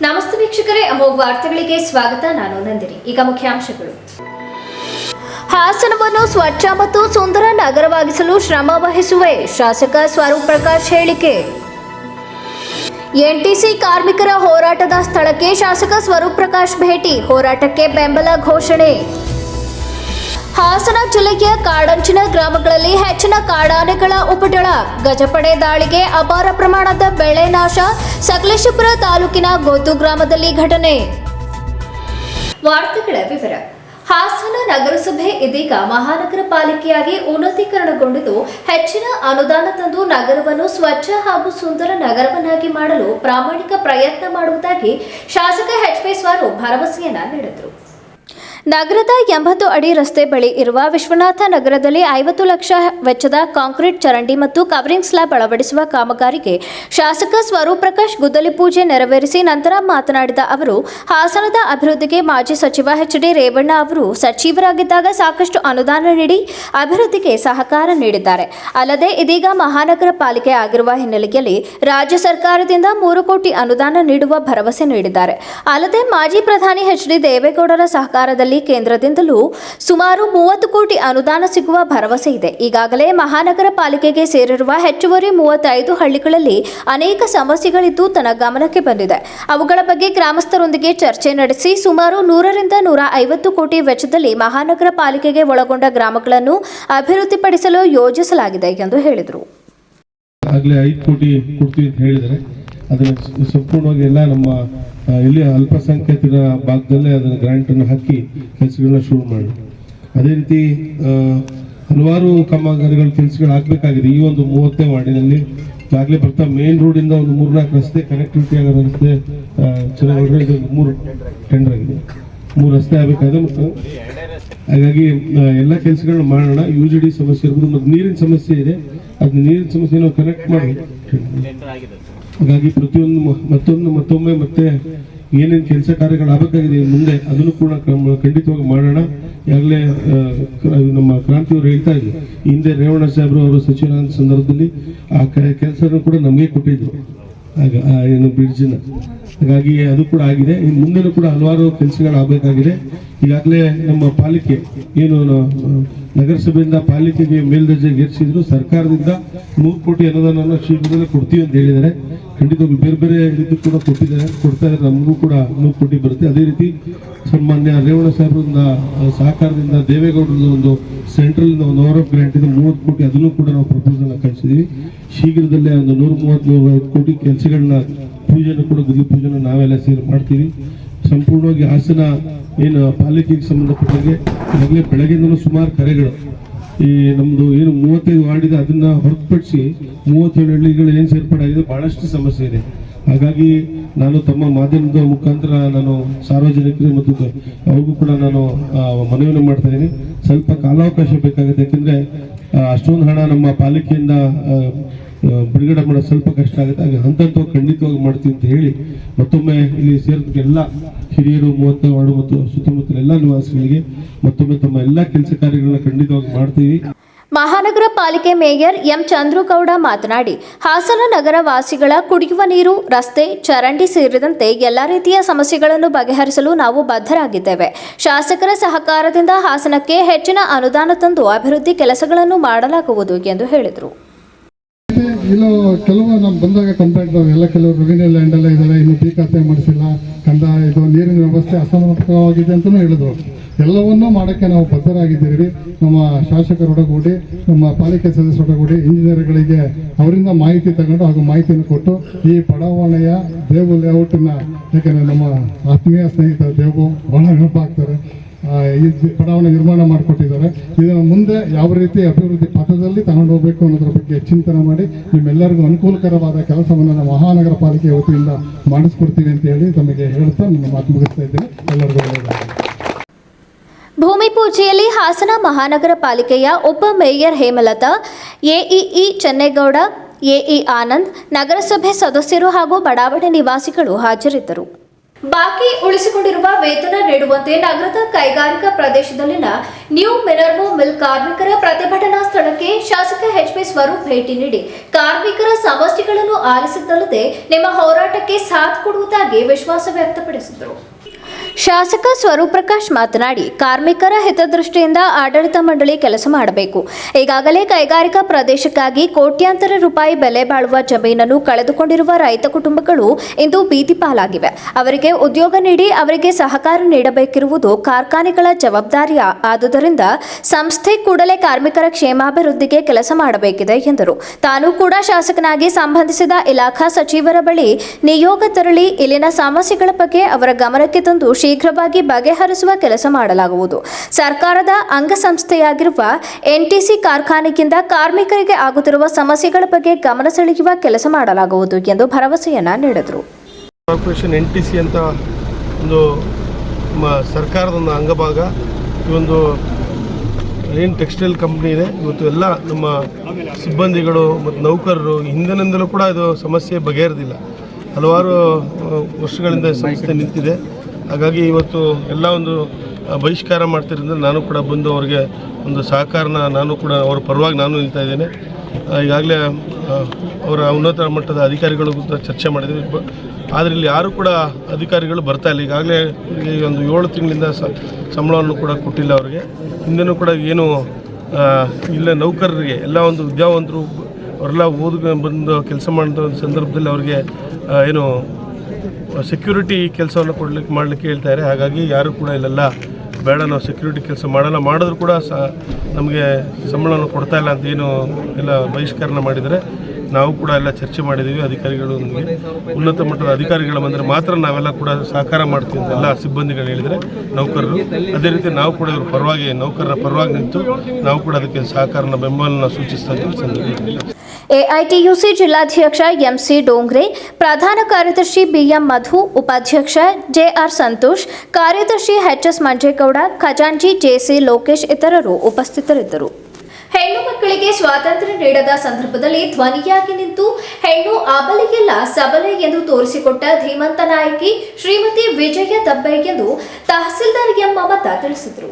ನಮಸ್ತೆ ವೀಕ್ಷಕರೇ, ಅಮೋಘ ವಾರ್ತೆಗಳಿಗೆ ಸ್ವಾಗತ. ನಾನು ನಂದಿನಿ. ಈಗ ಮುಖ್ಯಾಂಶಗಳು. ಹಾಸನವನ್ನು ಸ್ವಚ್ಛ ಮತ್ತು ಸುಂದರ ನಗರವಾಗಿಸಲು ಶ್ರಮ ವಹಿಸುವೆ. ಶಾಸಕ ಸ್ವರೂಪ್ ಪ್ರಕಾಶ್ ಹೇಳಿಕೆ. ಎನ್ಟಿಸಿ ಕಾರ್ಮಿಕರ ಹೋರಾಟದ ಸ್ಥಳಕ್ಕೆ ಶಾಸಕ ಸ್ವರೂಪ್ ಪ್ರಕಾಶ್ ಭೇಟಿ. ಹೋರಾಟಕ್ಕೆ ಬೆಂಬಲ ಘೋಷಣೆ. ಹಾಸನ ಜಿಲ್ಲೆಯ ಕಾಡಂಚಿನ ಗ್ರಾಮಗಳಲ್ಲಿ ಹೆಚ್ಚಿನ ಕಾಡಾನೆಗಳ ಉಪಟಳ. ಗಜಪಡೆ ದಾಳಿಗೆ ಅಪಾರ ಪ್ರಮಾಣದ ಬೆಳೆ ನಾಶ. ಸಕಲೇಶಪುರ ತಾಲೂಕಿನ ಗೋತು ಗ್ರಾಮದಲ್ಲಿ ಘಟನೆ. ವಾರ್ತೆಗಳ ವಿವರ. ಹಾಸನ ನಗರಸಭೆ ಇದೀಗ ಮಹಾನಗರ ಪಾಲಿಕೆಯಾಗಿ ಉನ್ನತೀಕರಣಗೊಂಡಿದ್ದು, ಹೆಚ್ಚಿನ ಅನುದಾನ ತಂದು ನಗರವನ್ನು ಸ್ವಚ್ಛ ಹಾಗೂ ಸುಂದರ ನಗರವನ್ನಾಗಿ ಮಾಡಲು ಪ್ರಾಮಾಣಿಕ ಪ್ರಯತ್ನ ಮಾಡುವುದಾಗಿ ಶಾಸಕ ಎಚ್ ಪಿ ಸ್ವಾರು ಭರವಸೆಯನ್ನ ನೀಡಿದರು. ನಗರದ ಎಂಬತ್ತು ಅಡಿ ರಸ್ತೆ ಬಳಿ ಇರುವ ವಿಶ್ವನಾಥ ನಗರದಲ್ಲಿ ಐವತ್ತು ಲಕ್ಷ ವೆಚ್ಚದ ಕಾಂಕ್ರೀಟ್ ಚರಂಡಿ ಮತ್ತು ಕವರಿಂಗ್ ಸ್ಲಾಬ್ ಅಳವಡಿಸುವ ಕಾಮಗಾರಿಗೆ ಶಾಸಕ ಸ್ವರೂಪ್ ಪ್ರಕಾಶ್ ಗುದ್ದಲಿ ಪೂಜೆ ನೆರವೇರಿಸಿ ನಂತರ ಮಾತನಾಡಿದ ಅವರು, ಹಾಸನದ ಅಭಿವೃದ್ಧಿಗೆ ಮಾಜಿ ಸಚಿವ ಎಚ್ ಡಿ ರೇವಣ್ಣ ಅವರು ಸಚಿವರಾಗಿದ್ದಾಗ ಸಾಕಷ್ಟು ಅನುದಾನ ನೀಡಿ ಅಭಿವೃದ್ಧಿಗೆ ಸಹಕಾರ ನೀಡಿದ್ದಾರೆ. ಅಲ್ಲದೆ ಇದೀಗ ಮಹಾನಗರ ಪಾಲಿಕೆ ಆಗಿರುವ ಹಿನ್ನೆಲೆಯಲ್ಲಿ ರಾಜ್ಯ ಸರ್ಕಾರದಿಂದ ಮೂರು ಕೋಟಿ ಅನುದಾನ ನೀಡುವ ಭರವಸೆ ನೀಡಿದ್ದಾರೆ. ಅಲ್ಲದೆ ಮಾಜಿ ಪ್ರಧಾನಿ ಎಚ್ ಡಿ ದೇವೇಗೌಡರ ಸಹಕಾರದಲ್ಲಿ ಕೇಂದ್ರದಿಂದಲೂ ಸುಮಾರು ಮೂವತ್ತು ಕೋಟಿ ಅನುದಾನ ಸಿಗುವ ಭರವಸೆ ಇದೆ. ಈಗಾಗಲೇ ಮಹಾನಗರ ಪಾಲಿಕೆಗೆ ಸೇರಿರುವ ಹೆಚ್ಚುವರಿ ಮೂವತ್ತೈದು ಹಳ್ಳಿಗಳಲ್ಲಿ ಅನೇಕ ಸಮಸ್ಯೆಗಳಿದ್ದು ತನ್ನ ಗಮನಕ್ಕೆ ಬಂದಿದೆ. ಅವುಗಳ ಬಗ್ಗೆ ಗ್ರಾಮಸ್ಥರೊಂದಿಗೆ ಚರ್ಚೆ ನಡೆಸಿ ಸುಮಾರು ನೂರರಿಂದ ನೂರ ಐವತ್ತು ಕೋಟಿ ವೆಚ್ಚದಲ್ಲಿ ಮಹಾನಗರ ಪಾಲಿಕೆಗೆ ಒಳಗೊಂಡ ಗ್ರಾಮಗಳನ್ನು ಅಭಿವೃದ್ಧಿಪಡಿಸಲು ಯೋಜಿಸಲಾಗಿದೆ ಎಂದು ಹೇಳಿದರು. ಆಗಲೇ ಐದು ಕೋಟಿ ಕೊಡ್ತೀವಿ ಅಂತ ಹೇಳಿದರೆ, ಅದನ್ನು ಸಂಪೂರ್ಣವಾಗಿ ಎಲ್ಲ ನಮ್ಮ ಇಲ್ಲಿ ಅಲ್ಪಸಂಖ್ಯಾತರ ಭಾಗದಲ್ಲೇ ಅದನ್ನು ಗ್ರ್ಯಾಂಟನ್ನು ಹಾಕಿ ಕೆಲಸಗಳನ್ನ ಶುರು ಮಾಡಿ. ಅದೇ ರೀತಿ ಹಲವಾರು ಕಾಮಗಾರಿಗಳು, ಕೆಲಸಗಳು ಆಗಬೇಕಾಗಿದೆ. ಈ ಒಂದು ಮೂವತ್ತೇ ವಾರ್ಡಿನಲ್ಲಿ ಈಗಾಗಲೇ ಬರ್ತಾ ಮೇನ್ ರೋಡಿಂದ ಒಂದು ಮೂರ್ನಾಲ್ಕು ರಸ್ತೆ ಕನೆಕ್ಟಿವಿಟಿ ಆಗೋ ರಸ್ತೆ ಚೆನ್ನಾಗಿ ಮೂರು ಟೆಂಡರ್ ಆಗಿದೆ. ಮೂರು ರಸ್ತೆ ಆಗಬೇಕಾದ್ರೆ ಮತ್ತು ಹಾಗಾಗಿ ಎಲ್ಲ ಕೆಲಸಗಳನ್ನ ಮಾಡೋಣ. ಯು ಜಿ ಡಿ ಸಮಸ್ಯೆ ಇರ್ಬೋದು, ಮತ್ತು ನೀರಿನ ಸಮಸ್ಯೆ ಇದೆ. ಅದು ನೀರಿನ ಸಮಸ್ಯೆ ನಾವು ಕನೆಕ್ಟ್ ಮಾಡಿ. ಹಾಗಾಗಿ ಪ್ರತಿಯೊಂದು ಮತ್ತೊಂದು, ಮತ್ತೊಮ್ಮೆ ಮತ್ತೆ ಏನೇನು ಕೆಲಸ ಕಾರ್ಯಗಳು ಆಗಬೇಕಾಗಿದೆ ಮುಂದೆ ಅದನ್ನು ಕೂಡ ಖಂಡಿತವಾಗಿ ಮಾಡೋಣ. ಈಗಾಗಲೇ ನಮ್ಮ ಕ್ರಾಂತಿಯವರು ಹೇಳ್ತಾ ಇದ್ರು. ಹಿಂದೆ ರೇವಣ್ಣ ಸಾಹೇಬರು ಅವರು ಸಚಿವರಾದ ಸಂದರ್ಭದಲ್ಲಿ ಆ ಕೆಲಸನೂ ಕೂಡ ನಮಗೆ ಕೊಟ್ಟಿದ್ರು. ಆಗ ಏನು ಬ್ರಿಡ್ಜಿನ ಹಾಗಾಗಿ ಅದು ಕೂಡ ಆಗಿದೆ. ಮುಂದೆನೂ ಕೂಡ ಹಲವಾರು ಕೆಲಸಗಳು ಆಗಬೇಕಾಗಿದೆ. ಈಗಾಗಲೇ ನಮ್ಮ ಪಾಲಿಕೆ ಏನು ನಗರಸಭೆಯಿಂದ ಪಾಲಿಕೆಗೆ ಮೇಲ್ದರ್ಜೆಗೆ ಏರಿಸಿದ್ರು, ಸರ್ಕಾರದಿಂದ ನೂರು ಕೋಟಿ ಅನುದಾನವನ್ನು ಶೀಘ್ರದಲ್ಲೇ ಕೊಡ್ತೀವಿ ಅಂತ ಹೇಳಿದ್ದಾರೆ. ಖಂಡಿತವಾಗಿ ಬೇರೆ ಬೇರೆ ಇದು ಕೂಡ ಕೊಟ್ಟಿದ್ದಾರೆ. ಕೊಡ್ತಾ ಇದ್ದಾರೆ. ನಮಗೂ ಕೂಡ ನೂರು ಕೋಟಿ ಬರುತ್ತೆ. ಅದೇ ರೀತಿ ಸನ್ಮಾನ್ಯ ರೇವಣ್ಣ ಸಾಹೇಬ್ರಿಂದ ಸಹಕಾರದಿಂದ ದೇವೇಗೌಡರದ ಒಂದು ಸೆಂಟ್ರಲ್ ಒಂದು ಓವರ್ ಆಫ್ ಗ್ರ್ಯಾಂಟ್ ಇದೆ. ಮೂವತ್ತು ಕೋಟಿ ಅದನ್ನು ಕೂಡ ನಾವು ಪ್ರಪೋಸಲ್ ಕಳಿಸಿದ್ವಿ. ಶೀಘ್ರದಲ್ಲೇ ಒಂದು ನೂರ ಮೂವತ್ತು, ನೂರೈವತ್ತು ಕೋಟಿ ಕೆಲಸಗಳನ್ನ ಪೂಜೆನೂ ಕೂಡ ಗುದಿ ಪೂಜೆನ ನಾವೆಲ್ಲ ಸೇರಿ ಮಾಡ್ತೀವಿ. ಸಂಪೂರ್ಣವಾಗಿ ಹಾಸನ ಏನು ಪಾಲಿಕೆಗೆ ಸಂಬಂಧಪಟ್ಟಂಗೆ ಈಗಾಗಲೇ ಬೆಳಗ್ಗೆಯಿಂದಲೂ ಸುಮಾರು ಕರೆಗಳು. ಈ ನಮ್ಮದು ಏನು ಮೂವತ್ತೈದು ವಾರ್ಡ್ ಇದೆ ಅದನ್ನ ಹೊರತುಪಡಿಸಿ ಮೂವತ್ತೇಳು ಹಳ್ಳಿಗಳು ಏನು ಸೇರ್ಪಡಾಗಿದೆ ಭಾಳಷ್ಟು ಸಮಸ್ಯೆ ಇದೆ. ಹಾಗಾಗಿ ನಾನು ತಮ್ಮ ಮಾಧ್ಯಮದ ಮುಖಾಂತರ ನಾನು ಸಾರ್ವಜನಿಕರಿಗೆ ಮತ್ತು ಅವ್ರಿಗೂ ಕೂಡ ನಾನು ಮನವಿಯನ್ನು ಮಾಡ್ತಾ ಇದ್ದೀನಿ. ಸ್ವಲ್ಪ ಕಾಲಾವಕಾಶ ಬೇಕಾಗುತ್ತೆ, ಯಾಕೆಂದರೆ ಅಷ್ಟೊಂದು ಹಣ ನಮ್ಮ ಪಾಲಿಕೆಯಿಂದ ಬಿಡುಗಡೆ ಮಾಡೋದು ಸ್ವಲ್ಪ ಕಷ್ಟ ಆಗುತ್ತೆ. ಹಾಗೆ ಹಂತ ಖಂಡಿತವಾಗಿ ಮಾಡ್ತೀವಿ ಅಂತ ಹೇಳಿ ಮತ್ತೊಮ್ಮೆ ಇಲ್ಲಿ ಸೇರಿದ ಎಲ್ಲ ಹಿರಿಯರು, ಮೂವತ್ತ ವಾರ್ಡು ಮತ್ತು ಸುತ್ತಮುತ್ತಲ ಎಲ್ಲ ನಿವಾಸಿಗಳಿಗೆ ಮತ್ತೊಮ್ಮೆ ತಮ್ಮ ಎಲ್ಲ ಕೆಲಸ ಕಾರ್ಯಗಳನ್ನ ಖಂಡಿತವಾಗಿ ಮಾಡ್ತೀವಿ. ಮಹಾನಗರ ಪಾಲಿಕೆ ಮೇಯರ್ ಎಂ ಚಂದ್ರುಗೌಡ ಮಾತನಾಡಿ, ಹಾಸನ ನಗರ ವಾಸಿಗಳ ಕುಡಿಯುವ ನೀರು, ರಸ್ತೆ, ಚರಂಡಿ ಸೇರಿದಂತೆ ಎಲ್ಲ ರೀತಿಯ ಸಮಸ್ಯೆಗಳನ್ನು ಬಗೆಹರಿಸಲು ನಾವು ಬದ್ಧರಾಗಿದ್ದೇವೆ. ಶಾಸಕರ ಸಹಕಾರದಿಂದ ಹಾಸನಕ್ಕೆ ಹೆಚ್ಚಿನ ಅನುದಾನ ತಂದು ಅಭಿವೃದ್ಧಿ ಕೆಲಸಗಳನ್ನು ಮಾಡಲಾಗುವುದು ಎಂದು ಹೇಳಿದರು. ಇಲ್ಲೂ ಕೆಲವು ನಾವು ಬಂದಾಗ ಕಂಪ್ಲೇಂಟ್ ಎಲ್ಲ ಕೆಲವರು ರೆವಿನ್ಯೂ ಲ್ಯಾಂಡ್ ಎಲ್ಲ ಇದ್ದಾರೆ ಇನ್ನು ಟೀ ಖಾತೆ ಮಾಡಿಸಿಲ್ಲ, ಕಂದ ಇದು ನೀರಿನ ವ್ಯವಸ್ಥೆ ಅಸಮರ್ಪಕವಾಗಿದೆ ಅಂತಲೂ ಹೇಳಿದ್ರು. ಎಲ್ಲವನ್ನೂ ಮಾಡೋಕ್ಕೆ ನಾವು ಬದ್ಧರಾಗಿದ್ದೀವಿ ನಮ್ಮ ಶಾಸಕರೊಡಗೂಡಿ, ನಮ್ಮ ಪಾಲಿಕೆ ಸದಸ್ಯರೊಡಗೂಡಿ, ಇಂಜಿನಿಯರ್ಗಳಿಗೆ ಅವರಿಂದ ಮಾಹಿತಿ ತಗೊಂಡು ಹಾಗೂ ಮಾಹಿತಿಯನ್ನು ಕೊಟ್ಟು ಈ ಬಡಾವಣೆಯ ದೇವು ಲೇಔಟನ್ನು ಯಾಕೆಂದರೆ ನಮ್ಮ ಆತ್ಮೀಯ ಸ್ನೇಹಿತ ದೇವು ಬಹಳ ನೆನಪಾಗ್ತಾರೆ ಈ ಬಡಾವಣೆ ನಿರ್ಮಾಣ ಮಾಡಿಕೊಟ್ಟಿದ್ದಾರೆ. ಇದನ್ನು ಮುಂದೆ ಯಾವ ರೀತಿ ಅಭಿವೃದ್ಧಿ ಪಥದಲ್ಲಿ ತಗೊಂಡು ಹೋಗಬೇಕು ಅನ್ನೋದ್ರ ಬಗ್ಗೆ ಚಿಂತನೆ ಮಾಡಿ ನಿಮ್ಮೆಲ್ಲರಿಗೂ ಅನುಕೂಲಕರವಾದ ಕೆಲಸವನ್ನು ಮಹಾನಗರ ಪಾಲಿಕೆ ವತಿಯಿಂದ ಮಾಡಿಸ್ಕೊಡ್ತೀವಿ ಅಂತ ಹೇಳಿ ತಮಗೆ ಹೇಳ್ತಾ ನನ್ನ ಮಾತು ಮುಗಿಸ್ತಾ ಇದ್ದೇನೆ. ಎಲ್ಲರಿಗೂ ಭೂಮಿ ಪೂಜೆಯಲ್ಲಿ ಹಾಸನ ಮಹಾನಗರ ಪಾಲಿಕೆಯ ಉಪ mayor Hemalatha, AEE Chennegowda, AE Anand, ನಗರಸಭೆ ಸದಸ್ಯರು ಹಾಗೂ ಬಡಾವಣೆ ನಿವಾಸಿಗಳು ಹಾಜರಿದ್ದರು. ಬಾಕಿ ಉಳಿಸಿಕೊಂಡಿರುವ ವೇತನ ನೀಡುವಂತೆ ನಗರದ ಕೈಗಾರಿಕಾ ಪ್ರದೇಶದಲ್ಲಿನ ನ್ಯೂ ಮಿನರ್ವೋ ಮಿಲ್ ಕಾರ್ಮಿಕರ ಪ್ರತಿಭಟನಾ ಸ್ಥಳಕ್ಕೆ ಶಾಸಕ ಎಚ್ ಪಿ ಸ್ವರೂಪ್ ಭೇಟಿ ನೀಡಿ ಕಾರ್ಮಿಕರ ಸಮಸ್ಯೆಗಳನ್ನು ಆಲಿಸಿದ್ದಲ್ಲದೆ ನಿಮ್ಮ ಹೋರಾಟಕ್ಕೆ ಸಾಥ್ ಕೊಡುವುದಾಗಿ ವಿಶ್ವಾಸ ವ್ಯಕ್ತಪಡಿಸಿದರು. ಶಾಸಕ ಸ್ವರೂಪ್ ಪ್ರಕಾಶ್ ಮಾತನಾಡಿ, ಕಾರ್ಮಿಕರ ಹಿತದೃಷ್ಟಿಯಿಂದ ಆಡಳಿತ ಮಂಡಳಿ ಕೆಲಸ ಮಾಡಬೇಕು. ಈಗಾಗಲೇ ಕೈಗಾರಿಕಾ ಪ್ರದೇಶಕ್ಕಾಗಿ ಕೋಟ್ಯಾಂತರ ರೂಪಾಯಿ ಬೆಲೆ ಬಾಳುವ ಜಮೀನನ್ನು ಕಳೆದುಕೊಂಡಿರುವ ರೈತ ಕುಟುಂಬಗಳು ಇಂದು ಬೀದಿ ಪಾಲಾಗಿವೆ. ಅವರಿಗೆ ಉದ್ಯೋಗ ನೀಡಿ ಅವರಿಗೆ ಸಹಕಾರ ನೀಡಬೇಕಿರುವುದು ಕಾರ್ಖಾನೆಗಳ ಜವಾಬ್ದಾರಿ ಆದುದರಿಂದ ಸಂಸ್ಥೆ ಕೂಡಲೇ ಕಾರ್ಮಿಕರ ಕ್ಷೇಮಾಭಿವೃದ್ಧಿಗೆ ಕೆಲಸ ಮಾಡಬೇಕಿದೆ ಎಂದರು. ತಾನು ಕೂಡ ಶಾಸಕನಾಗಿ ಸಂಬಂಧಿಸಿದ ಇಲಾಖಾ ಸಚಿವರ ಬಳಿ ನಿಯೋಗ ತೆರಳಿ ಇಲ್ಲಿನ ಸಮಸ್ಯೆಗಳ ಬಗ್ಗೆ ಅವರ ಗಮನಕ್ಕೆ ತಂದು ಶೀಘ್ರವಾಗಿ ಬಗೆಹರಿಸುವ ಕೆಲಸ ಮಾಡಲಾಗುವುದು. ಸರ್ಕಾರದ ಅಂಗಸಂಸ್ಥೆಯಾಗಿರುವ ಎನ್ಟಿಸಿ ಕಾರ್ಖಾನೆಗಿಂತ ಕಾರ್ಮಿಕರಿಗೆ ಆಗುತ್ತಿರುವ ಸಮಸ್ಯೆಗಳ ಬಗ್ಗೆ ಗಮನ ಸೆಳೆಯುವ ಕೆಲಸ ಮಾಡಲಾಗುವುದು ಎಂದು ಭರವಸೆಯನ್ನ ನೀಡಿದರು. ಕಾರ್ಪೊರೇಷನ್ ಎನ್ ಟಿ ಸಿ ಅಂತ ಒಂದು ಸರ್ಕಾರದ ಒಂದು ಅಂಗಭಾಗ. ಈ ಒಂದು ಏನು ಟೆಕ್ಸ್ಟೈಲ್ ಕಂಪ್ನಿ ಇದೆ. ಇವತ್ತು ಎಲ್ಲ ನಮ್ಮ ಸಿಬ್ಬಂದಿಗಳು ಮತ್ತು ನೌಕರರು ಹಿಂದಿನಿಂದಲೂ ಕೂಡ ಇದು ಸಮಸ್ಯೆ ಬಗೆಹರಿದಿಲ್ಲ. ಹಲವಾರು ವರ್ಷಗಳಿಂದ ಸಮಸ್ಯೆ ನಿಂತಿದೆ. ಹಾಗಾಗಿ ಇವತ್ತು ಎಲ್ಲ ಒಂದು ಬಹಿಷ್ಕಾರ ಮಾಡ್ತಿರೋದ್ರಿಂದ ನಾನು ಕೂಡ ಬಂದು ಅವರಿಗೆ ಒಂದು ಸಹಕಾರನ ನಾನು ಕೂಡ ಅವರ ಪರವಾಗಿ ನಾನು ನಿಲ್ತಾ ಇದ್ದೇನೆ. ಈಗಾಗಲೇ ಅವರ ಉನ್ನತ ಮಟ್ಟದ ಅಧಿಕಾರಿಗಳು ಚರ್ಚೆ ಮಾಡಿದ್ವಿ ಆದರೆ ಇಲ್ಲಿ ಯಾರು ಕೂಡ ಅಧಿಕಾರಿಗಳು ಬರ್ತಾ ಇಲ್ಲ. ಈಗಾಗಲೇ ಒಂದು ಏಳು ತಿಂಗಳಿಂದ ಸಂಬಳವನ್ನು ಕೂಡ ಕೊಟ್ಟಿಲ್ಲ ಅವರಿಗೆ. ಹಿಂದೆನೂ ಕೂಡ ಏನು ಇಲ್ಲ ನೌಕರರಿಗೆ, ಎಲ್ಲ ಒಂದು ವಿದ್ಯಾವಂತರು ಅವರೆಲ್ಲ ಓದು ಬಂದು ಕೆಲಸ ಮಾಡಿದ ಸಂದರ್ಭದಲ್ಲಿ ಅವರಿಗೆ ಏನು ಸೆಕ್ಯೂರಿಟಿ ಕೆಲಸವನ್ನು ಕೊಡ್ಲಿಕ್ಕೆ ಮಾಡಲಿಕ್ಕೆ ಹೇಳ್ತಾರೆ. ಹಾಗಾಗಿ ಯಾರು ಕೂಡ ಇಲ್ಲೆಲ್ಲ ಬೇಡ, ನಾವು ಸೆಕ್ಯೂರಿಟಿ ಕೆಲಸ ಮಾಡಲ್ಲ. ಮಾಡಿದ್ರು ಕೂಡ ಸ, ನಮಗೆ ಸಂಬಳವನ್ನು ಕೊಡ್ತಾ ಇಲ್ಲ ಅಂತ ಏನು ಎಲ್ಲ ಬಹಿಷ್ಕರಣ ಮಾಡಿದರೆ ನಾವು ಕೂಡ ಎಲ್ಲ ಚರ್ಚೆ ಮಾಡಿದ್ದೀವಿ ಅಧಿಕಾರಿಗಳು ನಮಗೆ. ಉನ್ನತ ಮಟ್ಟದ ಅಧಿಕಾರಿಗಳು ಬಂದರೆ ಮಾತ್ರ ನಾವೆಲ್ಲ ಕೂಡ ಸಹಕಾರ ಮಾಡ್ತೀವಿ ಅಂತ ಎಲ್ಲ ಸಿಬ್ಬಂದಿಗಳು ಹೇಳಿದರೆ ನೌಕರರು. ಅದೇ ರೀತಿ ನಾವು ಕೂಡ ಇವ್ರ ಪರವಾಗಿ, ನೌಕರರ ಪರವಾಗಿ ನಿಂತು ನಾವು ಕೂಡ ಅದಕ್ಕೆ ಸಹಕಾರನ ಬೆಂಬಲನ ಸೂಚಿಸ್ತಾ ಇದ್ದೀವಿ ಸಂದರ್ಭದಲ್ಲಿ. ಎಐಟಿಯುಸಿ ಜಿಲ್ಲಾಧ್ಯಕ್ಷ ಎಂಸಿ ಡೋಂಗ್ರೆ, ಪ್ರಧಾನ ಕಾರ್ಯದರ್ಶಿ ಬಿಎಂ ಮಧು, ಉಪಾಧ್ಯಕ್ಷ ಜೆಆರ್ ಸಂತೋಷ್, ಕಾರ್ಯದರ್ಶಿ ಎಚ್ಎಸ್ ಮಂಜೇಗೌಡ, ಖಜಾಂಚಿ ಜೆಸಿ ಲೋಕೇಶ್ ಇತರರು ಉಪಸ್ಥಿತರಿದ್ದರು. ಹೆಣ್ಣು ಮಕ್ಕಳಿಗೆ ಸ್ವಾತಂತ್ರ್ಯ ನೀಡದ ಸಂದರ್ಭದಲ್ಲಿ ಧ್ವನಿಯಾಗಿ ನಿಂತು ಹೆಣ್ಣು ಅಬಲೆಯಲ್ಲ ಸಬಲೆ ಎಂದು ತೋರಿಸಿಕೊಟ್ಟ ಧೀಮಂತ ನಾಯಕಿ ಶ್ರೀಮತಿ ವಿಜಯ ದಬ್ಬೆ ಎಂದು ತಹಸೀಲ್ದಾರ್ ಎಂ ಮಮತಾ ತಿಳಿಸಿದರು.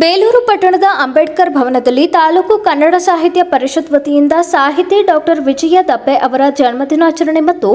ಬೇಲೂರು ಪಟ್ಟಣದ ಅಂಬೇಡ್ಕರ್ ಭವನದಲ್ಲಿ ತಾಲೂಕು ಕನ್ನಡ ಸಾಹಿತ್ಯ ಪರಿಷತ್ ವತಿಯಿಂದ ಸಾಹಿತಿ ಡಾಕ್ಟರ್ ವಿಜಯ ದಬ್ಬೆ ಅವರ ಜನ್ಮದಿನಾಚರಣೆ ಮತ್ತು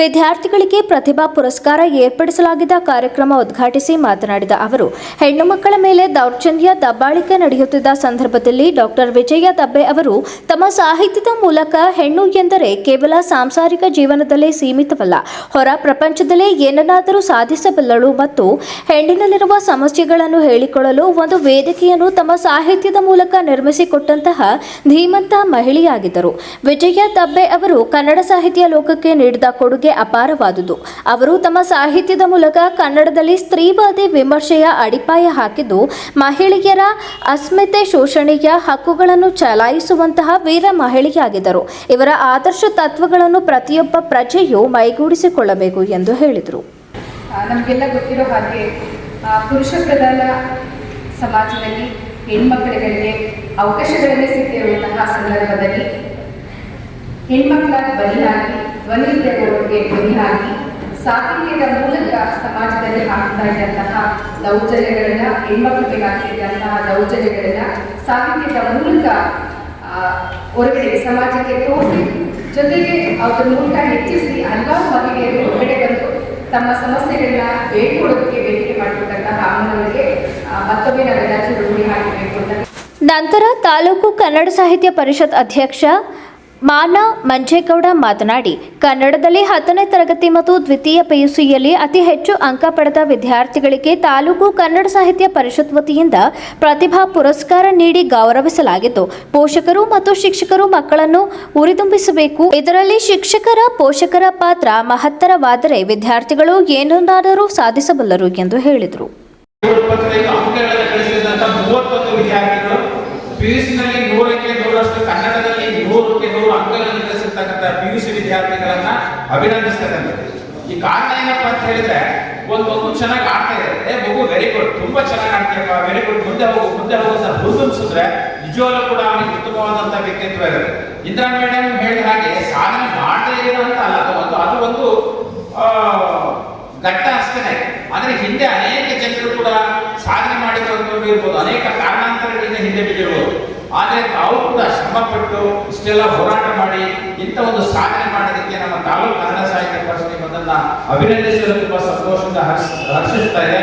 ವಿದ್ಯಾರ್ಥಿಗಳಿಗೆ ಪ್ರತಿಭಾ ಪುರಸ್ಕಾರ ಏರ್ಪಡಿಸಲಾಗಿದ್ದ ಕಾರ್ಯಕ್ರಮ ಉದ್ಘಾಟಿಸಿ ಮಾತನಾಡಿದ ಅವರು, ಹೆಣ್ಣು ಮಕ್ಕಳ ಮೇಲೆ ದೌರ್ಜನ್ಯ ದಬ್ಬಾಳಿಕೆ ನಡೆಯುತ್ತಿದ್ದ ಸಂದರ್ಭದಲ್ಲಿ ಡಾಕ್ಟರ್ ವಿಜಯ ದಬ್ಬೆ ಅವರು ತಮ್ಮ ಸಾಹಿತ್ಯದ ಮೂಲಕ ಹೆಣ್ಣು ಎಂದರೆ ಕೇವಲ ಸಾಂಸಾರಿಕ ಜೀವನದಲ್ಲೇ ಸೀಮಿತವಲ್ಲ, ಹೊರ ಪ್ರಪಂಚದಲ್ಲೇ ಏನನ್ನಾದರೂ ಸಾಧಿಸಬಲ್ಲಳು ಮತ್ತು ಹೆಣ್ಣಿನಲ್ಲಿರುವ ಸಮಸ್ಯೆಗಳನ್ನು ಹೇಳಿಕೊಳ್ಳಲು ಒಂದು ವೇದಿಕೆಯನ್ನು ತಮ್ಮ ಸಾಹಿತ್ಯದ ಮೂಲಕ ನಿರ್ಮಿಸಿಕೊಟ್ಟಂತಹ ಧೀಮಂತ ಮಹಿಳೆಯಾಗಿದ್ದರು. ವಿಜಯ ತಬ್ಬೆ ಅವರು ಕನ್ನಡ ಸಾಹಿತ್ಯ ಲೋಕಕ್ಕೆ ನೀಡಿದ ಕೊಡುಗೆ ಅಪಾರವಾದುದು. ಅವರು ತಮ್ಮ ಸಾಹಿತ್ಯದ ಮೂಲಕ ಕನ್ನಡದಲ್ಲಿ ಸ್ತ್ರೀವಾದಿ ವಿಮರ್ಶೆಯ ಅಡಿಪಾಯ ಹಾಕಿದ್ದು, ಮಹಿಳೆಯರ ಅಸ್ಮಿತೆ ಶೋಷಣೆಯ ಹಕ್ಕುಗಳನ್ನು ಚಲಾಯಿಸುವಂತಹ ವೀರ ಮಹಿಳೆಯಾಗಿದ್ದರು. ಇವರ ಆದರ್ಶ ತತ್ವಗಳನ್ನು ಪ್ರತಿಯೊಬ್ಬ ಪ್ರಜೆಯು ಮೈಗೂಡಿಸಿಕೊಳ್ಳಬೇಕು ಎಂದು ಹೇಳಿದರು. ನಮಗೆಲ್ಲ ಗೊತ್ತಿರೋ ಹಾಗೆ ಪುರುಷ ಪ್ರಧಾನ ಸಮಾಜದಲ್ಲಿ ಹೆಣ್ಮಕ್ಕಳಿಗೆ ಅವಕಾಶಗಳನ್ನೇ ಸಿಕ್ಕಿರುವಂತಹ ಸಂದರ್ಭದಲ್ಲಿ ಹೆಣ್ಮಕ್ಕಳಾಗಿ ಬಲಿಯಾಗಿ ಧ್ವನಿತೆಗೋರಿಗೆ ಬಲಿಯಾಗಿ ಸಾಹಿತ್ಯದ ಮೂಲಕ ಸಮಾಜದಲ್ಲಿ ಆಗ್ತಾ ಇದ್ದಂತಹ ದೌರ್ಜನ್ಯಗಳನ್ನ ಹೆಣ್ಮಕ್ಕಳಿಗೆ ಆಗ್ತಿದ್ದಂತಹ ದೌರ್ಜನ್ಯಗಳನ್ನ ಸಾಹಿತ್ಯದ ಮೂಲಕ ಹೊರಗಡೆ ಸಮಾಜಕ್ಕೆ ತೋರಿಸಿ ಜೊತೆಗೆ ಅವರ ಮೂಲಕ ಹೆಚ್ಚಿಸಿ ಹಲವಾರು ಮಹಿಳೆಯರು ಹೊರಗಡೆ ಬಂದು ತಮ್ಮ ಸಮಸ್ಯೆಗಳನ್ನ ಹೇಳ್ಕೊಡೋದಕ್ಕೆ ಬೇಡಿಕೆ ಮಾಡಿರ್ತಕ್ಕಂತಹ ಅಮ್ಮನವರಿಗೆ ಆ, ನಂತರ ತಾಲೂಕು ಕನ್ನಡ ಸಾಹಿತ್ಯ ಪರಿಷತ್ ಅಧ್ಯಕ್ಷ ಮಾನ ಮಂಜೇಗೌಡ ಮಾತನಾಡಿ, ಕನ್ನಡದಲ್ಲಿ ಹತ್ತನೇ ತರಗತಿ ಮತ್ತು ದ್ವಿತೀಯ ಪಿಯುಸಿಯಲ್ಲಿ ಅತಿ ಹೆಚ್ಚು ಅಂಕ ಪಡೆದ ವಿದ್ಯಾರ್ಥಿಗಳಿಗೆ ತಾಲೂಕು ಕನ್ನಡ ಸಾಹಿತ್ಯ ಪರಿಷತ್ ವತಿಯಿಂದ ಪ್ರತಿಭಾ ಪುರಸ್ಕಾರ ನೀಡಿ ಗೌರವಿಸಲಾಗಿತ್ತು. ಪೋಷಕರು ಮತ್ತು ಶಿಕ್ಷಕರು ಮಕ್ಕಳನ್ನು ಉರಿದುಂಬಿಸಬೇಕು ಇದರಲ್ಲಿ ಶಿಕ್ಷಕರ, ಪೋಷಕರ ಪಾತ್ರ ಮಹತ್ತರವಾದರೆ ವಿದ್ಯಾರ್ಥಿಗಳು ಏನನ್ನಾದರೂ ಸಾಧಿಸಬಲ್ಲರು ಎಂದು ಹೇಳಿದರು. ಇಪ್ಪತ್ತೈದು ಅಂಕಗಳನ್ನು ಗಳಿಸಿದಂತ ಮೂವತ್ತೊಂದು ವಿದ್ಯಾರ್ಥಿಗಳು ಪಿಯುಸಿನಲ್ಲಿ ನೂರಕ್ಕೆ ನೂರಷ್ಟು ಕನ್ನಡದಲ್ಲಿ ನೂರಕ್ಕೆ ನೂರು ಅಂಕಗಳನ್ನು ಗಳಿಸಿರ್ತಕ್ಕಂಥ ಪಿಯುಸಿ ವಿದ್ಯಾರ್ಥಿಗಳನ್ನ ಅಭಿನಂದಿಸ್ತಕ್ಕಂಥದ್ದು ಈ ಕಾರಣ ಏನಪ್ಪ ಅಂತ ಹೇಳಿದ್ರೆ, ಒಂದು ಮಗು ಚೆನ್ನಾಗಿ ಆಡ್ತಾ ಇದೆ. ಮಗು ವೆರಿ ಗುಡ್ ತುಂಬಾ ಚೆನ್ನಾಗಿ ಆಡ್ತೀಯಪ್ಪ ವೆರಿ ಗುಡ್ ಮುಂದೆ ಹೋಗು ಮುಂದೆ ಹೋಗು ಅಂತ ಹುರಿದುಂಬಿಸಿದ್ರೆ ನಿಜವಾಗ್ಲೂ ಕೂಡ ಅವನಿಗೆ ಉತ್ತಮವಾದಂತ ವ್ಯಕ್ತಿತ್ವ ಇರುತ್ತೆ. ಇಂದಿರಾ ಮೇಡಮ್ ಹೇಳಿದ ಹಾಗೆ ಸಾಧನೆ ಮಾಡದೇ ಇರೋ ಅಂತ ಅಲ್ಲ, ಅದು ಅದು ಒಂದು ಘಟ್ಟ ಅಷ್ಟೇ. ಆದರೆ ಹಿಂದೆ ಅನೇಕ ಜನರು ಕೂಡ ಸಾಧನೆ ಮಾಡಿರುವಂಥವ್ರು ಇರ್ಬೋದು ಅನೇಕ ಕಾರಣಾಂತರಗಳಿಂದ ಹಿಂದೆ ಬಿದ್ದಿರ್ಬೋದು. ಆದರೆ ತಾವು ಕೂಡ ಶ್ರಮಪಟ್ಟು ಇಷ್ಟೆಲ್ಲ ಹೋರಾಟ ಮಾಡಿ ಇಂಥ ಒಂದು ಸಾಧನೆ ಮಾಡೋದಕ್ಕೆ ನಮ್ಮ ತಾಲೂಕು ಕನ್ನಡ ಸಾಹಿತ್ಯ ಪರಿಷತ್ ಬಂದನ್ನ ಅಭಿನಂದಿಸಲು ತುಂಬಾ ಸಂತೋಷದಿಂದ ಹರ್ಷ, ಹರ್ಷಿಸ್ತಾ ಇದೆ.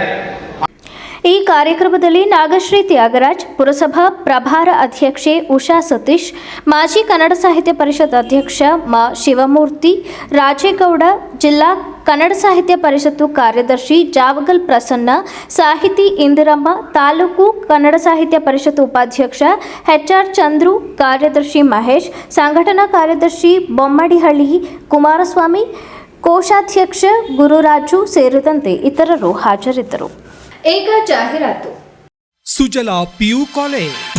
ಈ ಕಾರ್ಯಕ್ರಮದಲ್ಲಿ ನಾಗಶ್ರೀ ತ್ಯಾಗರಾಜ್, ಪುರಸಭಾ ಪ್ರಭಾರ ಅಧ್ಯಕ್ಷೆ ಉಷಾ ಸತೀಶ್, ಮಾಜಿ ಕನ್ನಡ ಸಾಹಿತ್ಯ ಪರಿಷತ್ ಅಧ್ಯಕ್ಷ ಮಾ ಶಿವಮೂರ್ತಿ, ರಾಜೇಗೌಡ, ಜಿಲ್ಲಾ ಕನ್ನಡ ಸಾಹಿತ್ಯ ಪರಿಷತ್ತು ಕಾರ್ಯದರ್ಶಿ ಜಾವಗಲ್ ಪ್ರಸನ್ನ, ಸಾಹಿತಿ ಇಂದಿರಮ್ಮ, ತಾಲೂಕು ಕನ್ನಡ ಸಾಹಿತ್ಯ ಪರಿಷತ್ತು ಉಪಾಧ್ಯಕ್ಷ ಎಚ್ಆರ್ ಚಂದ್ರು, ಕಾರ್ಯದರ್ಶಿ ಮಹೇಶ್, ಸಂಘಟನಾ ಕಾರ್ಯದರ್ಶಿ ಬೊಮ್ಮಡಿಹಳ್ಳಿ, ಕುಮಾರಸ್ವಾಮಿ, ಕೋಶಾಧ್ಯಕ್ಷ ಗುರುರಾಜು ಸೇರಿದಂತೆ ಇತರರು ಹಾಜರಿದ್ದರು. ಈಗ ಜಾಹೀರಾತು. Sujala PU college.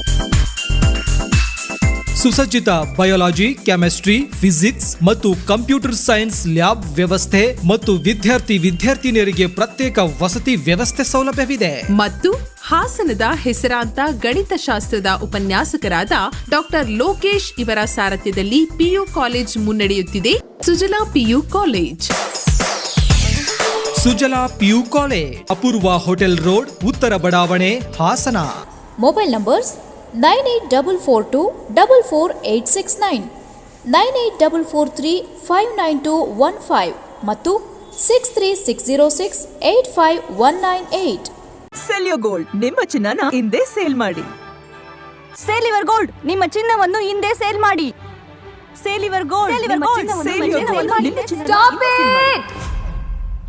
ಸುಸಜ್ಜಿತ ಬಯೋಲಾಜಿ ಕೆಮಿಸ್ಟ್ರಿ ಫಿಸಿಕ್ಸ್ ಮತ್ತು ಕಂಪ್ಯೂಟರ್ ಸೈನ್ಸ್ ಲ್ಯಾಬ್ ವ್ಯವಸ್ಥೆ ಮತ್ತು ವಿದ್ಯಾರ್ಥಿ ವಿದ್ಯಾರ್ಥಿನಿಯರಿಗೆ ಪ್ರತ್ಯೇಕ ವಸತಿ ವ್ಯವಸ್ಥೆ ಸೌಲಭ್ಯವಿದೆ. ಮತ್ತು ಹಾಸನದ ಹೆಸರಾಂತ ಗಣಿತಶಾಸ್ತ್ರದ ಉಪನ್ಯಾಸಕರಾದ ಡಾಕ್ಟರ್ ಲೋಕೇಶ್ ಇವರ ಸಾರಥ್ಯದಲ್ಲಿ ಪಿಯು ಕಾಲೇಜ್ ಮುನ್ನಡೆಯುತ್ತಿದೆ. Sujala PU college. Sujala PU college Apoorva hotel road ಉತ್ತರ ಬಡಾವಣೆ Hassan. Mobile numbers nine eight double four two double four eight six nine. Nine eight double four three five nine two one five ಮತ್ತು six three six zero six eight five one nine eight sell your gold ನಿಮ್ಮ ಚಿನ್ನನ ಹಿಂದೆ sale ಮಾಡಿ. Sale your gold ನಿಮ್ಮ ಚಿನ್ನವನ್ನು ಹಿಂದೆ sale ಮಾಡಿ. ಸೇಲಿವರ್ gold ನಿಮ್ಮ ಚಿನ್ನವನ್ನು ಸೇಲ್ ಮಾಡಿ. ನಿಮ್ಮ ಚಿನ್ನನ Stop ಹಿಂದೆ ಸೇಲ್ ಮಾಡಿ.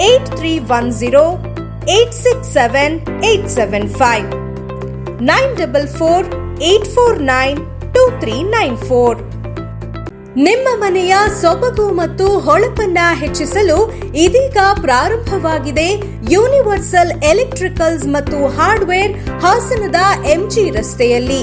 eight three one zero eight six seven eight seven five nine double four eight four nine two three nine four ನಿಮ್ಮ ಮನೆಯ ಸೊಬಗು ಮತ್ತು ಹೊಳಪನ್ನ ಹೆಚ್ಚಿಸಲು ಇದೀಗ ಪ್ರಾರಂಭವಾಗಿದೆ ಯೂನಿವರ್ಸಲ್ ಎಲೆಕ್ಟ್ರಿಕಲ್ಸ್ ಮತ್ತು ಹಾರ್ಡ್ವೇರ್ ಹಾಸನದ ಎಂಜಿ ರಸ್ತೆಯಲ್ಲಿ.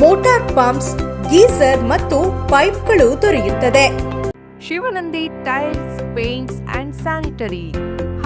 motor pumps geyser ಮತ್ತು ಪೈಪ್ಗಳು ದೊರೆಯುತ್ತದೆ. Shivanandi tiles paints and sanitary.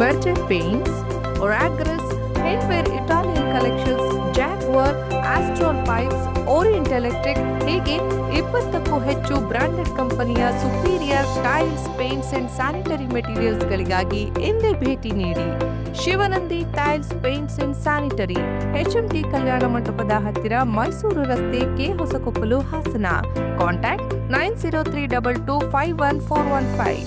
Berger Paints, Oragris, Hindware Italian Collections, Jaguar, Astral pipes Orient electric ಹೀಗೆ ಇಪ್ಪತ್ತಕ್ಕೂ ಹೆಚ್ಚು ಬ್ರಾಂಡೆಡ್ ಕಂಪನಿಯ superior tiles paints and sanitary ಮೆಟೀರಿಯಲ್ಸ್ಗಳಿಗಾಗಿ ಹಿಂದೆ ಭೇಟಿ ನೀಡಿ. Shivanandi tiles paints and sanitary HMT ಕಲ್ಯಾಣ ಮಂಟಪದ ಹತ್ತಿರ ಮೈಸೂರು ರಸ್ತೆ K Hosakoppalu Hassan. Contact nine zero three double two five one four one five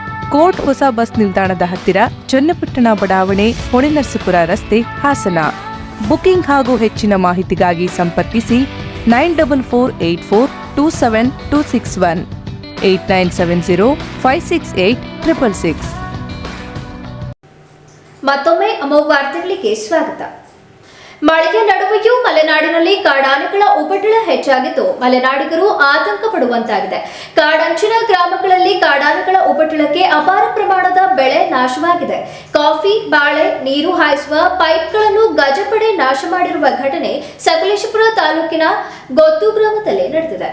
court ಹೊಸ ಬಸ್ ನಿಲ್ದಾಣದ ಹತ್ತಿರ ಚನ್ನಪಟ್ಟಣ ಬಡಾವಣೆ, ಹೊಳೆನರಸೀಪುರ ರಸ್ತೆ ಹಾಸನ. ಬುಕಿಂಗ್ ಹಾಗೂ ಹೆಚ್ಚಿನ ಮಾಹಿತಿಗಾಗಿ ಸಂಪರ್ಕಿಸಿ nine double four eight four two seven two six one, eight nine seven zero five six eight triple six. ಮತ್ತೊಮ್ಮೆ ಅಮೋಘ ವಾರ್ತೆಗಳಿಗೆ ಸ್ವಾಗತ. ಮಳೆಯ ನಡುವೆಯೂ ಮಲೆನಾಡಿನಲ್ಲಿ ಕಾಡಾನೆಗಳ ಉಪಟಳ ಹೆಚ್ಚಾಗಿದ್ದು, ಮಲೆನಾಡಿಗರು ಆತಂಕ ಪಡುವಂತಾಗಿದೆ ಕಾಡಂಚಿನ ಗ್ರಾಮಗಳಲ್ಲಿ ಕಾಡಾನೆಗಳ ಉಪಟಳಕ್ಕೆ ಅಪಾರ ಪ್ರಮಾಣದ ಬೆಳೆ ನಾಶವಾಗಿದೆ. ಕಾಫಿ, ಬಾಳೆ, ನೀರು ಹಾಯಿಸುವ ಪೈಪ್ಗಳನ್ನು ಗಜಪಡೆ ನಾಶ ಮಾಡಿರುವ ಘಟನೆ ಸಕಲೇಶಪುರ ತಾಲೂಕಿನ ಗೊತ್ತು ಗ್ರಾಮದಲ್ಲಿ ನಡೆದಿದೆ.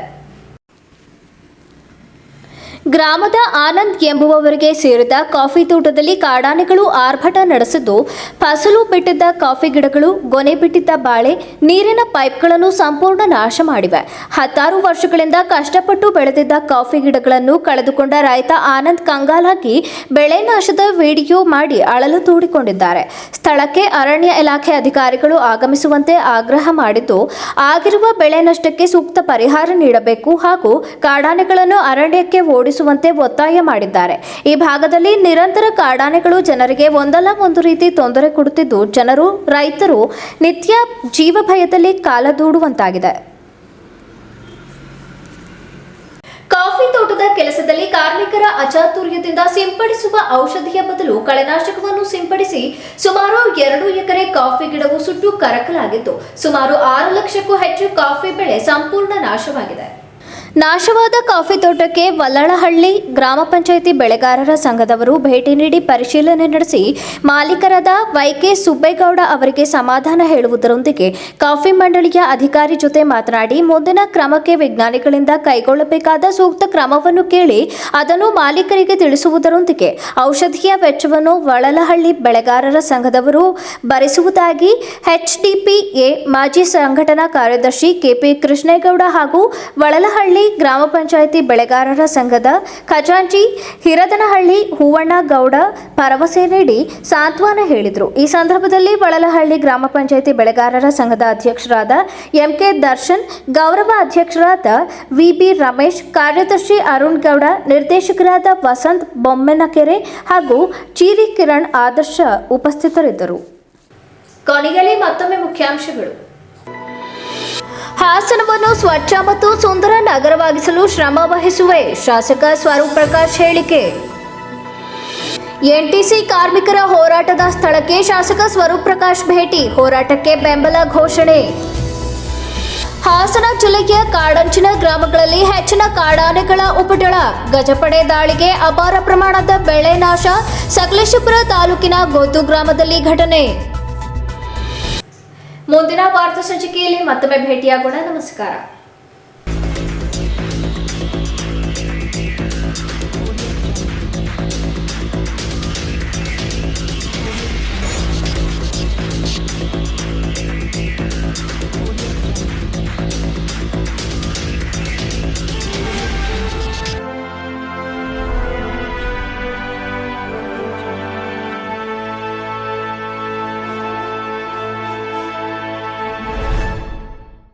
ಗ್ರಾಮದ ಆನಂದ್ ಎಂಬುವವರಿಗೆ ಸೇರಿದ ಕಾಫಿ ತೋಟದಲ್ಲಿ ಕಾಡಾನೆಗಳು ಆರ್ಭಟ ನಡೆಸಿದ್ದು, ಫಸಲು ಬಿಟ್ಟಿದ್ದ ಕಾಫಿ ಗಿಡಗಳು, ಗೊನೆ ಬಿಟ್ಟಿದ್ದ ಬಾಳೆ, ನೀರಿನ ಪೈಪ್ಗಳನ್ನು ಸಂಪೂರ್ಣ ನಾಶ ಮಾಡಿವೆ. ಹತ್ತಾರು ವರ್ಷಗಳಿಂದ ಕಷ್ಟಪಟ್ಟು ಬೆಳೆದಿದ್ದ ಕಾಫಿ ಗಿಡಗಳನ್ನು ಕಳೆದುಕೊಂಡ ರೈತ ಆನಂದ್ ಕಂಗಾಲಾಗಿ ಬೆಳೆ ನಾಶದ ವಿಡಿಯೋ ಮಾಡಿ ಅಳಲು ತೋಡಿಕೊಂಡಿದ್ದಾರೆ. ಸ್ಥಳಕ್ಕೆ ಅರಣ್ಯ ಇಲಾಖೆ ಅಧಿಕಾರಿಗಳು ಆಗಮಿಸುವಂತೆ ಆಗ್ರಹ ಮಾಡಿದ್ದು, ಆಗಿರುವ ಬೆಳೆ ನಷ್ಟಕ್ಕೆ ಸೂಕ್ತ ಪರಿಹಾರ ನೀಡಬೇಕು ಹಾಗೂ ಕಾಡಾನೆಗಳನ್ನು ಅರಣ್ಯಕ್ಕೆ ಓಡಿಸುವಂತೆ ಒತ್ತಾಯ ಮಾಡಿದ್ದಾರೆ. ಈ ಭಾಗದಲ್ಲಿ ನಿರಂತರ ಕಾಡಾನೆಗಳು ಜನರಿಗೆ ಒಂದಲ್ಲ ಒಂದು ರೀತಿ ತೊಂದರೆ ಕೊಡುತ್ತಿದ್ದು, ಜನರು, ರೈತರು ನಿತ್ಯ ಜೀವ ಭಯದಲ್ಲಿ ಕಾಲ ದೂಡುವಂತಾಗಿದೆ. ಕಾಫಿ ತೋಟದ ಕೆಲಸದಲ್ಲಿ ಕಾರ್ಮಿಕರ ಅಚಾತುರ್ಯದಿಂದ ಸಿಂಪಡಿಸುವ ಔಷಧಿಯ ಬದಲು ಕಳೆನಾಶಕವನ್ನು ಸಿಂಪಡಿಸಿ ಸುಮಾರು ಎರಡು ಎಕರೆ ಕಾಫಿ ಗಿಡವು ಸುಟ್ಟು ಕರಕಲಾಗಿದ್ದು ಸುಮಾರು ಆರು ಲಕ್ಷಕ್ಕೂ ಹೆಚ್ಚು ಕಾಫಿ ಬೆಳೆ ಸಂಪೂರ್ಣ ನಾಶವಾಗಿದೆ. ನಾಶವಾದ ಕಾಫಿ ತೋಟಕ್ಕೆ ವಲ್ಲಳಹಳ್ಳಿ ಗ್ರಾಮ ಪಂಚಾಯಿತಿ ಬೆಳೆಗಾರರ ಸಂಘದವರು ಭೇಟಿ ನೀಡಿ ಪರಿಶೀಲನೆ ನಡೆಸಿ ಮಾಲೀಕರಾದ ವೈಕೆ ಸುಬ್ಬೇಗೌಡ ಅವರಿಗೆ ಸಮಾಧಾನ ಹೇಳುವುದರೊಂದಿಗೆ ಕಾಫಿ ಮಂಡಳಿಯ ಅಧಿಕಾರಿ ಜೊತೆ ಮಾತನಾಡಿ, ಮುಂದಿನ ಕ್ರಮಕ್ಕೆ ವಿಜ್ಞಾನಿಗಳಿಂದ ಕೈಗೊಳ್ಳಬೇಕಾದ ಸೂಕ್ತ ಕ್ರಮವನ್ನು ಕೇಳಿ ಅದನ್ನು ಮಾಲೀಕರಿಗೆ ತಿಳಿಸುವುದರೊಂದಿಗೆ ಔಷಧೀಯ ವೆಚ್ಚವನ್ನು ವಳಲಹಳ್ಳಿ ಬೆಳೆಗಾರರ ಸಂಘದವರು ಭರಿಸುವುದಾಗಿ ಎಚ್ಡಿಪಿಎ ಮಾಜಿ ಸಂಘಟನಾ ಕಾರ್ಯದರ್ಶಿ ಕೆಪಿ ಕೃಷ್ಣೇಗೌಡ ಹಾಗೂ ವಳಲಹಳ್ಳಿ ಗ್ರಾಮ ಪಂಚಾಯಿತಿ ಬೆಳೆಗಾರರ ಸಂಘದ ಖಜಾಂಚಿ ಹಿರದನಹಳ್ಳಿ ಹೂವಣ್ಣ ಗೌಡ ಭರವಸೆ ನೀಡಿ ಸಾಂತ್ವನ ಹೇಳಿದರು. ಈ ಸಂದರ್ಭದಲ್ಲಿ ಬಳಲಹಳ್ಳಿ ಗ್ರಾಮ ಪಂಚಾಯಿತಿ ಬೆಳೆಗಾರರ ಸಂಘದ ಅಧ್ಯಕ್ಷರಾದ ಎಂಕೆ ದರ್ಶನ್, ಗೌರವ ಅಧ್ಯಕ್ಷರಾದ ವಿಬಿ ರಮೇಶ್, ಕಾರ್ಯದರ್ಶಿ ಅರುಣ್ ಗೌಡ, ನಿರ್ದೇಶಕರಾದ ವಸಂತ್ ಬೊಮ್ಮೆನಕೆರೆ ಹಾಗೂ ಚೀರಿ ಕಿರಣ್ ಆದರ್ಶ ಉಪಸ್ಥಿತರಿದ್ದರು. ಕೊನೆಯಲ್ಲಿ ಮತ್ತೊಮ್ಮೆ ಮುಖ್ಯಾಂಶಗಳು. ಹಾಸನವನ್ನು ಸ್ವಚ್ಛ ಮತ್ತು ಸುಂದರ ನಗರವಾಗಿಸಲು ಶ್ರಮ ವಹಿಸುವೆ. ಶಾಸಕ ಸ್ವರೂಪ್ ಪ್ರಕಾಶ್ ಹೇಳಿಕೆ. ಎನ್ಟಿಸಿ ಕಾರ್ಮಿಕರ ಹೋರಾಟದ ಸ್ಥಳಕ್ಕೆ ಶಾಸಕ ಸ್ವರೂಪ್ ಪ್ರಕಾಶ್ ಭೇಟಿ. ಹೋರಾಟಕ್ಕೆ ಬೆಂಬಲ ಘೋಷಣೆ. ಹಾಸನ ಜಿಲ್ಲೆಯ ಕಾಡಂಚಿನ ಗ್ರಾಮಗಳಲ್ಲಿ ಹೆಚ್ಚಿನ ಕಾಡಾನೆಗಳ ಉಪಟಳ. ಗಜಪಡೆ ದಾಳಿಗೆ ಅಪಾರ ಪ್ರಮಾಣದ ಬೆಳೆ ನಾಶ. ಸಕಲೇಶಪುರ ತಾಲೂಕಿನ ಗೋತು ಗ್ರಾಮದಲ್ಲಿ ಘಟನೆ. ಮುಂದಿನ ವಾರ್ತಾ ಸಂಚಿಕೆಯಲ್ಲಿ ಮತ್ತೊಮ್ಮೆ ಭೇಟಿಯಾಗೋಣ. ನಮಸ್ಕಾರ.